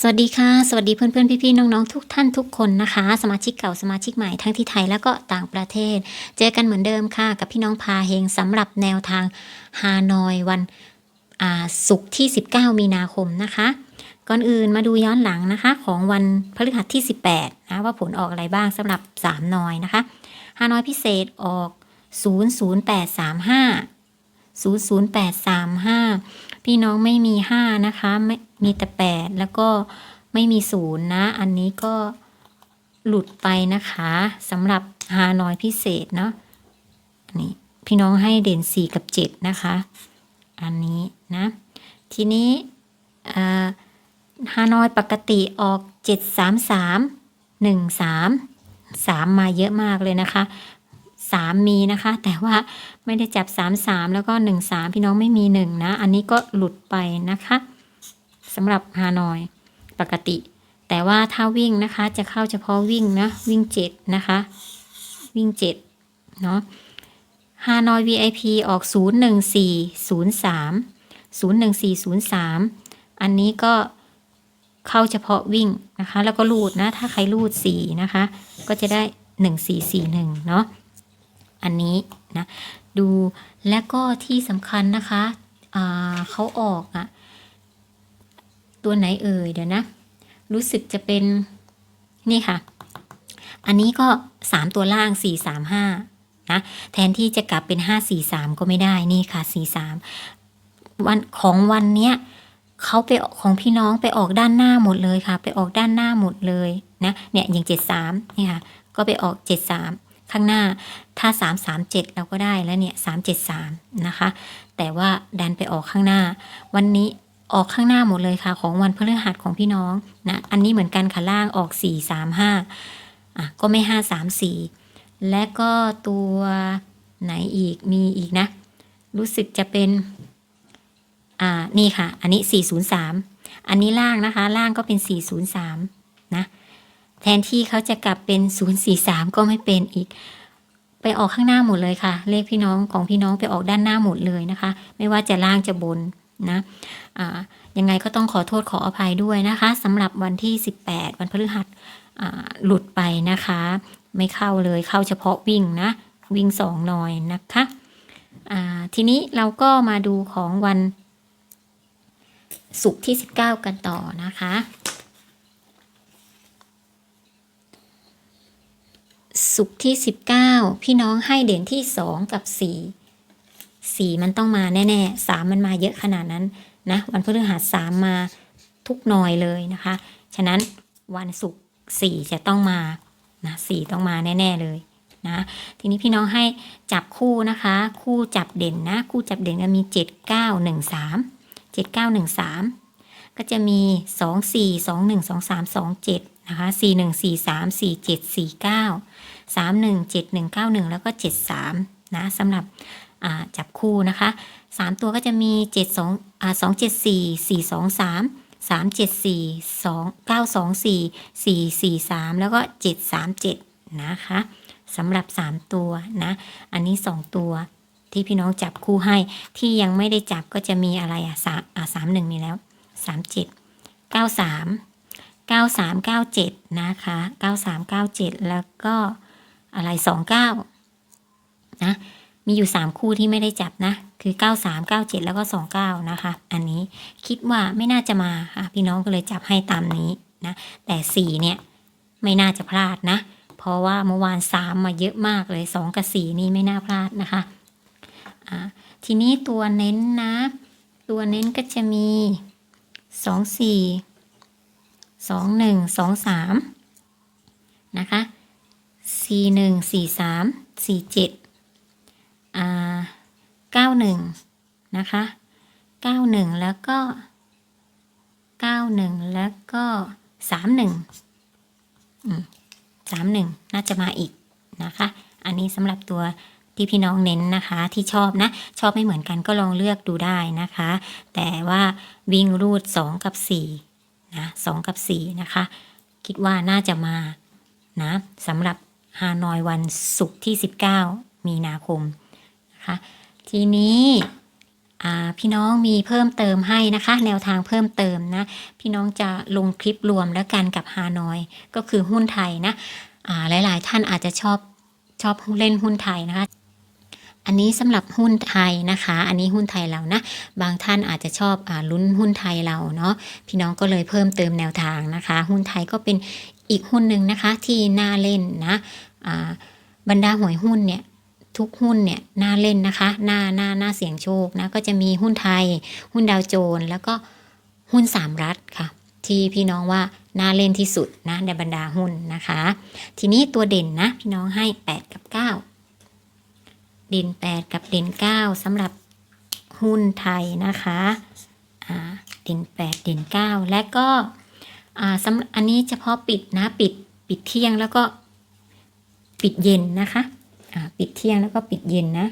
สวัสดีค่ะ สวัสดีเพื่อนๆพี่ๆน้องๆทุกท่านทุกคนนะคะ สมาชิกเก่าสมาชิกใหม่ทั้งที่ไทยแล้วก็ต่างประเทศ เจอกันเหมือนเดิมค่ะ กับพี่น้องพาเฮงสำหรับแนวทางฮานอยวันศุกร์ที่ 19 มีนาคมนะคะ ก่อนอื่นมาดูย้อนหลังนะคะ ของวันพฤหัสที่ 18นะว่าผลออกอะไรบ้างสำหรับ 3 นอยนะคะฮานอยพิเศษออก 00835 00835 พี่น้องไม่มี 5 นะคะไม่มีแต่ 8 แล้วก็ไม่มี 0 นะ อันนี้ก็หลุดไปนะคะสำหรับฮานอยพิเศษเนาะนนี้พี่น้องให้เด่น 4 กับ 7 นะคะ อันนี้นะ ทีนี้ฮานอยปกติออก 7 3 3 1 3 3 มาเยอะมากเลยนะคะ 3 มีนะคะ แต่ว่าไม่ได้จับ 3 3 แล้วก็ 1 3 พี่น้องไม่มี 1 นะ อันนี้ก็หลุดไปนะคะสำหรับฮานอยปกติ แต่ว่าถ้าวิ่งนะคะจะเข้าเฉพาะวิ่งนะวิ่ง 7 นะคะ วิ่ง 7 เนาะฮานอย VIP ออก 01403 01403 อันนี้ก็เข้าเฉพาะวิ่งนะคะ แล้วก็รูดนะ ถ้าใครรูด 4 นะคะ ก็จะได้ 1441 เนาะ อันนี้นะดูและก็ที่สำคัญนะคะเขาออกอะตัวไหนเอ่ยเดี๋ยวนะ รู้สึกจะเป็นนี่ค่ะ อันนี้ก็ 3 ตัวล่าง 4 3 5นะแทนที่จะกลับเป็น 5 4 3 ก็ไม่ได้นี่ค่ะ 4 3 วันของวันเนี้ยเขาไปของพี่น้องไปออกด้านหน้าหมดเลยค่ะ ไปออกด้านหน้าหมดเลยนะเนี่ยอย่าง 73นี่ค่ะก็ไปออก 73 ข้างหน้า ถ้า 337 เราก็ได้แล้วเนี่ย 373 นะคะ แต่ว่าดันไปออกข้างหน้า วันนี้ออกข้างหน้าหมดเลยค่ะ ของวันพฤหัสของพี่น้องนะ อันนี้เหมือนกันค่ะล่างออก 435 อะ ก็ไม่ 534 และก็ตัวไหนอีกมีอีกนะ รู้สึกจะเป็น อ่า นี่ค่ะ อันนี้ 403 อันนี้ล่างนะคะ ล่างก็เป็น 403 นะ ทนที่เขาจะกลับเป็น 043 ก็ไม่เป็นอีก ไปออกข้างหน้าหมดเลยค่ะ เลขพี่น้องของพี่น้องไปออกด้านหน้าหมดเลยนะคะ ไม่ว่าจะล่างจะบนนะอ่ายังไงก็ต้องขอโทษขออภัยด้วยนะคะสำหรับวันที่ 18 วันพฤหัสหลุดไปนะคะ ไม่เข้าเลยเข้าเฉพาะวิ่งนะ วิ่งสองหน่อยนะคะทีนี้เราก็มาดูของวันศุกร์ที่ 19 กันต่อนะคะ ศุกที่ 19 พี่น้องให้เด่นที่ 2 กับ 4 4 มันต้องมาแน่ๆ3มันมาเยอะขนาดนั้นนะวันพฤหัส3มาทุกหน่อยเลยนะคะ ฉะนั้นวันศุกร์4จะต้องมานะ4ต้องมาแน่ ๆเลยนะทีนี้พี่น้องให้จับคู่นะคะ คู่จับเด่นนะ คู่จับเด่นก็มี 7 9 1 3 7 9 1 3 ก็จะมี 2 4 2 1 2 3 2 7 นะคะ 4 1 4 3 4 7 4 9 3 1 7 1 9 1 แล้วก็ 7 3 นะสำหรับจับคู่นะคะ 3 ตัวก็จะมี 7 2 2 7 4 4 2 3 3 7 4 2 9 2 4 4 4 3 แล้วก็ 7 3 7 นะคะสำหรับ 3 ตัวนะ อันนี้ 2 ตัวที่พี่น้องจับคู่ให้ที่ยังไม่ได้จับก็จะมีอะไรอะสามหนึ่งมีแล้ว สามเจ็ดเก้าสามเก้าสามเก้าเจ็ดนะคะเก้าสามเก้าเจ็ดแล้วก็อะไรสองเก้านะ มีอยู่สามคู่ที่ไม่ได้จับนะ คือเก้าสามเก้าเจ็ดแล้วก็สองเก้านะคะ อันนี้คิดว่าไม่น่าจะมาค่ะพี่น้องก็เลยจับให้ตามนี้นะ แต่สี่เนี่ยไม่น่าจะพลาดนะ เพราะว่าเมื่อวานสามมาเยอะมากเลยสองกับสี่นี่ไม่น่าพลาดนะคะ ทีนี้ตัวเน้นนะ ตัวเน้นก็จะมี สองสี่สองหนึ่งสองสามนะคะสี่หนึ่งสี่สามสี่เจ็ดอ่าเก้าหนึ่งนะคะเก้าหนึ่งแล้วก็เก้าหนึ่งแล้วก็สามหนึ่งสามหนึ่งน่าจะมาอีกนะคะ อันนี้สำหรับตัว ที่พี่น้องเน้นนะคะ ที่ชอบนะ ชอบไม่เหมือนกันก็ลองเลือกดูได้นะคะ แต่ว่าวิ่งรูด 2 กับ4นะ2กับ 4 นะคะ คิดว่าน่าจะมานะสำหรับฮานอยวันศุกร์ที่ 19 มีนาคมนะคะ ทีนี้พี่น้องมีเพิ่มเติมให้นะคะ แนวทางเพิ่มเติมนะ พี่น้องจะลงคลิปรวมแล้วกันกับฮานอย ก็คือหุ้นไทยนะหลาย ๆ ท่านอาจจะชอบชอบเล่นหุ้นไทยนะคะ อันนี้สำหรับหุ้นไทยนะคะ อันนี้หุ้นไทยเรานะ บางท่านอาจจะชอบอลุ้นหุ้นไทยเราเนาะ พี่น้องก็เลยเพิ่มเติมแนวทางนะคะ หุ้นไทยก็เป็นอีกหุ้นหนึ่งนะคะที่น่าเล่นนะบรรดาหวยหุ้นเนี่ยทุกหุ้นเนี่ยน่าเล่นนะคะน่าน่าน่าเสี่ยงโชคนะก็จะมีหุ้นไทย หุ้นดาวโจนแล้วก็หุ้นสามรัฐค่ะที่พี่น้องว่าน่าเล่นที่สุดนะในบรรดาหุ้นนะคะ ทีนี้ตัวเด่นนะพี่น้องให้ 8 กับ 9 เด่น 8 กับเด่น 9สำหรับหุ้นไทยนะคะอ่าเด่น 8 เด่น 9 และก็อ่าสำอันนี้เฉพาะปิดนะปิดปิดเที่ยงแล้วก็ปิดเย็นนะคะอ่าปิดเที่ยงแล้วก็ปิดเย็นนะ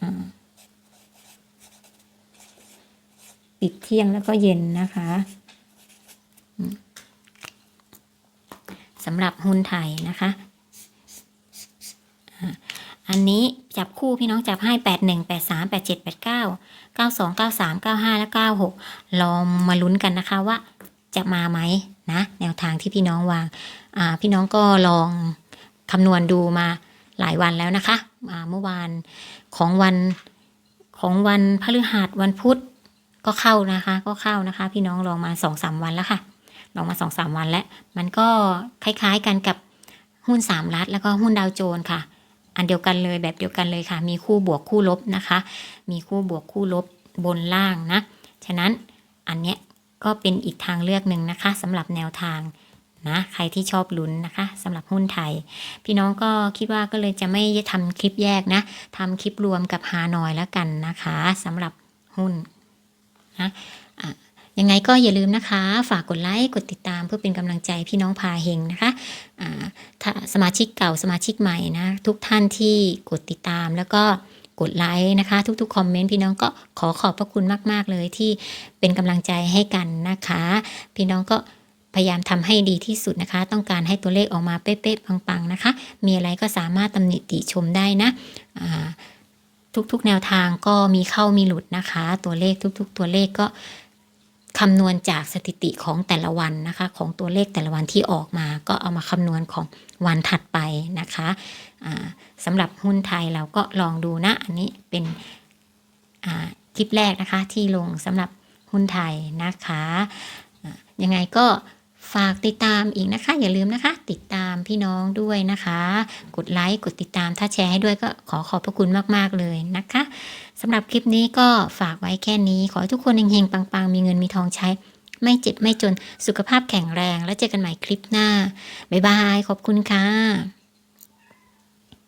อ่าปิดเที่ยงแล้วก็เย็นนะคะสำหรับหุ้นไทยนะคะ อันนี้จับคู่พี่น้องจับให้ 8 1 8 3 8 7 8 9 9 2 9 3 9 5 และ 96 ลองมาลุ้นกันนะคะว่าจะมาไหมนะ แนวทางที่พี่น้องวางาพี่น้องก็ลองคำนวณดูมาหลายวันแล้วนะคะเมื่อวานของวันของวันพฤหัสวันพุธก็เข้านะคะ ก็เข้านะคะ พี่น้องลองมาสองสามวันแล้วค่ะ ลองมาสองสามวันแล้ว มันก็คล้ายๆกันกับหุ้นสามรัฐแล้วก็หุ้นดาวโจนส์ค่ะ อันเดียวกันเลยแบบเดียวกันเลยค่ะ มีคู่บวกคู่ลบนะคะ มีคู่บวกคู่ลบบนล่างนะ ฉะนั้นอันเนี้ยก็เป็นอีกทางเลือกหนึ่งนะคะสำหรับแนวทางนะใครที่ชอบลุ้นนะคะสำหรับหุ้นไทย พี่น้องก็คิดว่าก็เลยจะไม่ทำคลิปแยกนะทำคลิปรวมกับฮานอยแล้วกันนะคะสำหรับหุ้นนะอะ ยังไงก็อย่าลืมนะคะ ฝากกดไลค์กดติดตามเพื่อเป็นกำลังใจพี่น้องพาเฮงนะคะสมาชิกเก่าสมาชิกใหม่นะ ทุกท่านที่กดติดตามแล้วก็กดไลค์นะคะ ทุกๆคอมเมนต์พี่น้องก็ขอขอบพระคุณมาก ๆ เลยที่เป็นกำลังใจให้กันนะคะ พี่น้องก็พยายามทำให้ดีที่สุดนะคะ ต้องการให้ตัวเลขออกมาเป๊ะๆปังๆนะคะ มีอะไรก็สามารถตำหนิติชมได้นะทุกๆแนวทางก็มีเข้ามีหลุดนะคะ ตัวเลขทุก ๆ ตัวเลขก็ คำนวณจากสถิติของแต่ละวันนะคะ ของตัวเลขแต่ละวันที่ออกมา ก็เอามาคำนวณของวันถัดไปนะคะสำหรับหุ้นไทยเราก็ลองดูนะ อันนี้เป็นคลิปแรกนะคะที่ลงสำหรับหุ้นไทยนะคะยังไงก็ ฝากติดตามอีกนะคะ อย่าลืมนะคะ ติดตามพี่น้องด้วยนะคะ กดไลค์กดติดตามถ้าแชร์ให้ด้วยก็ขอขอบพระคุณมากๆเลยนะคะสำหรับคลิปนี้ก็ฝากไว้แค่นี้ ขอให้ทุกคนเฮงๆปังๆ มีเงินมีทองใช้ ไม่เจ็บไม่จนสุขภาพแข็งแรง แล้วเจอกันใหม่คลิปหน้าบ๊ายบายขอบคุณค่ะ